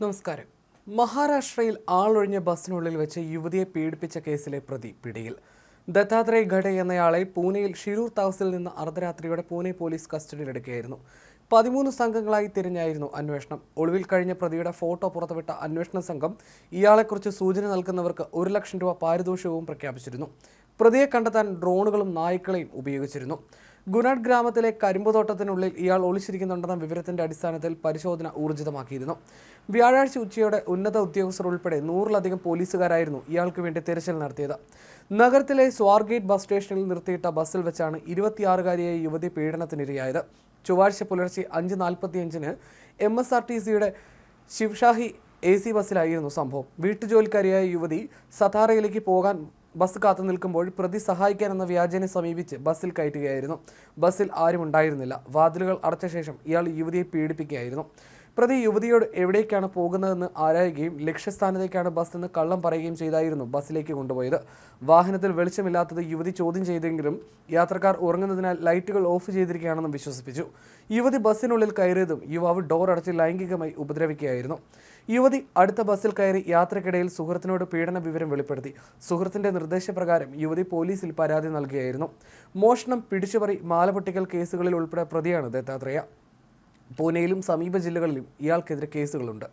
നമസ്കാരം. മഹാരാഷ്ട്രയിൽ ആളൊഴിഞ്ഞ ബസ്സിനുള്ളിൽ വെച്ച് യുവതിയെ പീഡിപ്പിച്ച കേസിലെ പ്രതി പിടിയിൽ. ദത്താത്രേയ് ഘടെ എന്നയാളെ പൂനെയിൽ ഷിരൂർ തഹസിൽ നിന്ന് അർദ്ധരാത്രിയോടെ പൂനെ പോലീസ് കസ്റ്റഡിയിലെടുക്കുകയായിരുന്നു. പതിമൂന്ന് സംഘങ്ങളായി തിരിഞ്ഞായിരുന്നു അന്വേഷണം. ഒളിവിൽ കഴിഞ്ഞ പ്രതിയുടെ ഫോട്ടോ പുറത്തുവിട്ട അന്വേഷണ സംഘം ഇയാളെക്കുറിച്ച് സൂചന നൽകുന്നവർക്ക് ഒരു ലക്ഷം രൂപ പാരിതോഷികവും പ്രഖ്യാപിച്ചിരുന്നു. പ്രതിയെ കണ്ടെത്താൻ ഡ്രോണുകളും നായ്ക്കളെയും ഉപയോഗിച്ചിരുന്നു. ഗുനാഡ് ഗ്രാമത്തിലെ കരിമ്പുതോട്ടത്തിനുള്ളിൽ ഇയാൾ ഒളിച്ചിരിക്കുന്നുണ്ടെന്ന വിവരത്തിന്റെ അടിസ്ഥാനത്തിൽ പരിശോധന ഊർജിതമാക്കിയിരുന്നു. വ്യാഴാഴ്ച ഉച്ചയോടെ ഉന്നത ഉദ്യോഗസ്ഥർ ഉൾപ്പെടെ നൂറിലധികം പോലീസുകാരായിരുന്നു ഇയാൾക്ക് വേണ്ടി തിരച്ചിൽ നടത്തിയത്. നഗരത്തിലെ സ്വാർഗേറ്റ് ബസ് സ്റ്റേഷനിൽ നിർത്തിയിട്ട ബസ്സിൽ വെച്ചാണ് ഇരുപത്തിയാറുകാരിയായ യുവതി പീഡനത്തിനിരയായത്. ചൊവ്വാഴ്ച പുലർച്ചെ അഞ്ച് നാൽപ്പത്തിയഞ്ചിന് എം എസ് ആർ ടി സിയുടെ ശിവഷാഹി എ സി ബസ്സിലായിരുന്നു സംഭവം. വീട്ടുജോലിക്കാരിയായ യുവതി സതാറയിലേക്ക് പോകാൻ ബസ് കാത്തു നിൽക്കുമ്പോൾ പ്രതി സഹായിക്കാൻ എന്ന വ്യാജനെ സമീപിച്ച് ബസ്സിൽ കയറ്റുകയായിരുന്നു. ബസ്സിൽ ആരും ഉണ്ടായിരുന്നില്ല വാതിലുകൾ അടച്ച ശേഷം ഇയാൾ യുവതിയെ പീഡിപ്പിക്കുകയായിരുന്നു. പ്രതി യുവതിയോട് എവിടേക്കാണ് പോകുന്നതെന്ന് ആരായുകയും ലക്ഷ്യസ്ഥാനത്തേക്കാണ് ബസ് എന്ന് കള്ളം പറയുകയും ചെയ്തായിരുന്നു ബസ്സിലേക്ക് കൊണ്ടുപോയത്. വാഹനത്തിൽ വെളിച്ചമില്ലാത്തത് യുവതി ചോദ്യം ചെയ്തെങ്കിലും യാത്രക്കാർ ഉറങ്ങുന്നതിനാൽ ലൈറ്റുകൾ ഓഫ് ചെയ്തിരിക്കുകയാണെന്നും വിശ്വസിപ്പിച്ചു. യുവതി ബസ്സിനുള്ളിൽ കയറിയതും യുവാവ് ഡോർ അടച്ച് ലൈംഗികമായി ഉപദ്രവിക്കുകയായിരുന്നു. യുവതി അടുത്ത ബസ്സിൽ കയറി യാത്രക്കിടയിൽ സുഹൃത്തിനോട് പീഡന വിവരം വെളിപ്പെടുത്തി. സുഹൃത്തിന്റെ നിർദ്ദേശപ്രകാരം യുവതി പോലീസിൽ പരാതി നൽകുകയായിരുന്നു മോഷണം പിടിച്ചുപറി മാലപൊട്ടിക്കൽ കേസുകളിൽ ഉൾപ്പെടെ പ്രതിയാണ് ദത്താത്രേയ. പൂനെയിലും സമീപ ജില്ലകളിലും ഇയാൾക്കെതിരെ കേസുകളുണ്ട്